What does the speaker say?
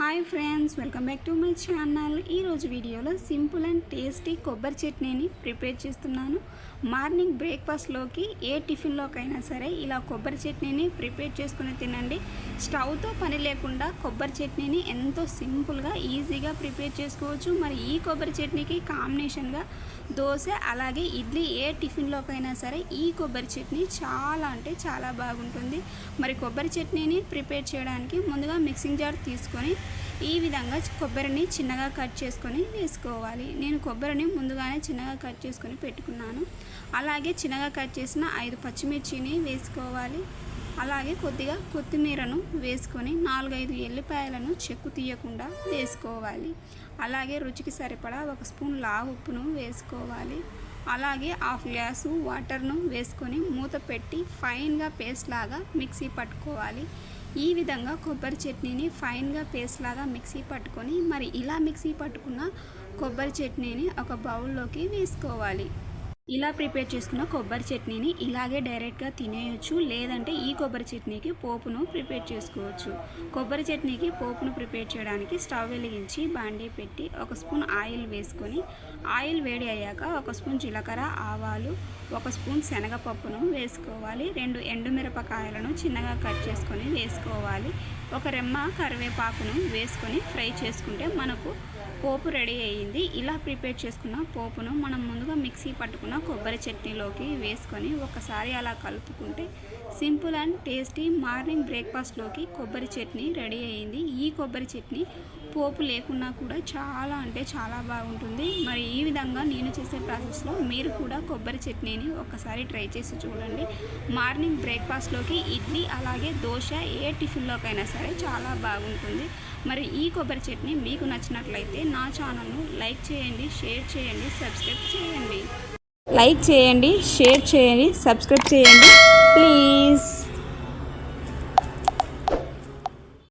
Hi friends welcome back to my channel. ఈరోజు వీడియోలో simple and tasty కొబ్బరి చట్నీని ప్రిపేర్ చేస్తున్నాను. మార్నింగ్ బ్రేక్ఫాస్ట్లోకి ఏ టిఫిన్లోకైనా సరే ఇలా కొబ్బరి చట్నీని ప్రిపేర్ చేసుకుని తినండి. స్టవ్తో పని లేకుండా కొబ్బరి చట్నీని ఎంతో సింపుల్గా ఈజీగా ప్రిపేర్ చేసుకోవచ్చు. మరి ఈ కొబ్బరి చట్నీకి కాంబినేషన్గా దోశ అలాగే ఇడ్లీ ఏ టిఫిన్లోకైనా సరే ఈ కొబ్బరి చట్నీ చాలా అంటే చాలా బాగుంటుంది. మరి కొబ్బరి చట్నీని ప్రిపేర్ చేయడానికి ముందుగా మిక్సింగ్ జార్ తీసుకొని ఈ విధంగా కొబ్బరిని చిన్నగా కట్ చేసుకొని వేసుకోవాలి. నేను కొబ్బరిని ముందుగానే చిన్నగా కట్ చేసుకొని పెట్టుకున్నాను. అలాగే చిన్నగా కట్ చేసిన ఐదు పచ్చిమిర్చిని వేసుకోవాలి. అలాగే కొద్దిగా కొత్తిమీరను వేసుకొని నాలుగైదు ఎల్లిపాయలను చెక్కు తీయకుండా వేసుకోవాలి. అలాగే రుచికి సరిపడా ఒక స్పూన్ లావు ఉప్పును వేసుకోవాలి. అలాగే హాఫ్ గ్లాసు వాటర్ను వేసుకొని మూత పెట్టి ఫైన్గా పేస్ట్ లాగా మిక్సీ పట్టుకోవాలి. ఈ విధంగా కొబ్బరి చట్నీని ఫైన్గా పేస్ట్ లాగా మిక్సీ పట్టుకొని మరి ఇలా మిక్సీ పట్టుకున్న కొబ్బరి చట్నీని ఒక బౌల్లోకి వేసుకోవాలి. ఇలా ప్రిపేర్ చేసుకున్న కొబ్బరి చట్నీని ఇలాగే డైరెక్ట్గా తినేయొచ్చు లేదంటే ఈ కొబ్బరి చట్నీకి పోపును ప్రిపేర్ చేసుకోవచ్చు. కొబ్బరి చట్నీకి పోపును ప్రిపేర్ చేయడానికి స్టవ్ వెలిగించి బాండీ పెట్టి ఒక స్పూన్ ఆయిల్ వేసుకొని ఆయిల్ వేడి అయ్యాక ఒక స్పూన్ జీలకర్ర ఆవాలు ఒక స్పూన్ శనగపప్పును వేసుకోవాలి. రెండు ఎండుమిరపకాయలను చిన్నగా కట్ చేసుకొని వేసుకోవాలి. ఒక రెమ్మ కరివేపాకును వేసుకొని ఫ్రై చేసుకుంటే మనకు పోపు రెడీ అయ్యింది. ఇలా ప్రిపేర్ చేసుకున్న పోపును మనం ముందుగా మిక్సీ పట్టుకున్న కొబ్బరి చట్నీలోకి వేసుకొని ఒకసారి అలా కలుపుకుంటే సింపుల్ అండ్ టేస్టీ మార్నింగ్ బ్రేక్ఫాస్ట్లోకి కొబ్బరి చట్నీ రెడీ అయ్యింది. ఈ కొబ్బరి చట్నీ పోపు లేకున్నా కూడా చాలా అంటే చాలా బాగుంటుంది. మరి ఈ విధంగా నేను చేసే ప్రాసెస్లో మీరు కూడా కొబ్బరి చట్నీని ఒకసారి ట్రై చేసి చూడండి. మార్నింగ్ బ్రేక్ఫాస్ట్లోకి ఇడ్లీ అలాగే దోశ ఏ టిఫిన్లోకైనా సరే చాలా బాగుంటుంది. మరి ఈ కొబ్బరి చట్నీ మీకు నచ్చినట్లయితే నా ఛానల్ను లైక్ చేయండి షేర్ చేయండి సబ్స్క్రైబ్ చేయండి. లైక్ చేయండి షేర్ చేయండి సబ్స్క్రైబ్ చేయండి. ప్లీజ్.